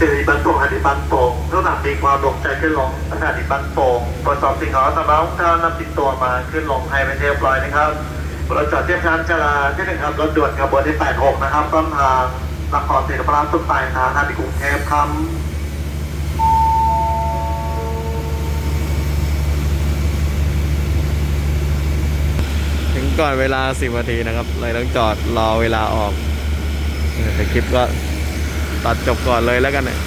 สิริบันโตหันิบันโตระดับมีความลงใจขึ้นลงสถานีบ้านโป่งตรวจสอบสิ่งของสำหรับท่านนำติดตัวมาขึ้นลงให้เป็นที่เรียบร้อยนะครับเราจอดเทียบชานจราที่หนึ่งครับรถด่วนขบวนที่ 86 นะครับต้นทางนครศรีธรรมราชสุดปลายทางที่กรุงเทพครับถึงก่อนเวลาสิบนาทีนะครับเลยต้องจอดรอเวลาออกแต่คลิปก็ ตัดจบก่อนเลยแล้วกันเนี่ย